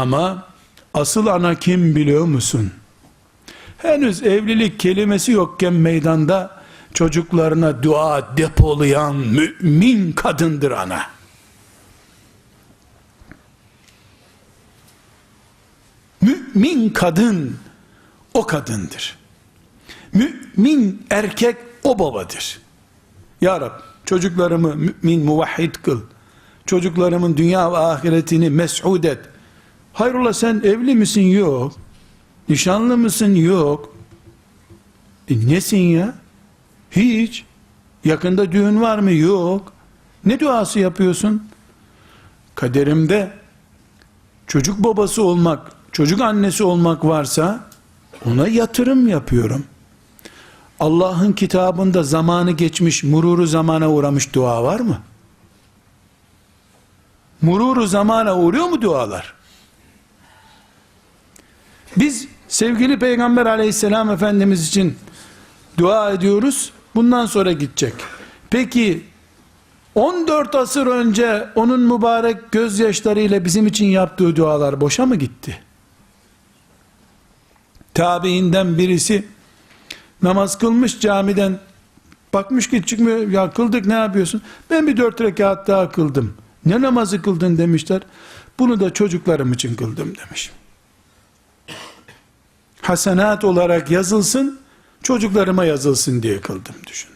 Ama asıl ana kim biliyor musun? Henüz evlilik kelimesi yokken meydanda çocuklarına dua depolayan mümin kadındır ana. Mümin kadın o kadındır. Mümin erkek o babadır. Ya Rab çocuklarımı mümin muvahhid kıl. Çocuklarımın dünya ve ahiretini mes'ud et. Hayrola sen evli misin? Yok. Nişanlı mısın? Yok. E nesin ya? Hiç. Yakında düğün var mı? Yok. Ne duası yapıyorsun? Kaderimde çocuk babası olmak, çocuk annesi olmak varsa ona yatırım yapıyorum. Allah'ın kitabında zamanı geçmiş, mururu zamana uğramış dua var mı? Mururu zamana uğruyor mu dualar? Biz sevgili Peygamber aleyhisselam Efendimiz için dua ediyoruz. Bundan sonra gidecek. Peki 14 asır önce onun mübarek gözyaşlarıyla bizim için yaptığı dualar boşa mı gitti? Tabiinden birisi namaz kılmış camiden bakmış ki çıkmıyor ya kıldık ne yapıyorsun? Ben bir dört rekat daha kıldım. Ne namazı kıldın demişler. Bunu da çocuklarım için kıldım demiş. Hasenat olarak yazılsın, çocuklarıma yazılsın diye kıldım düşün.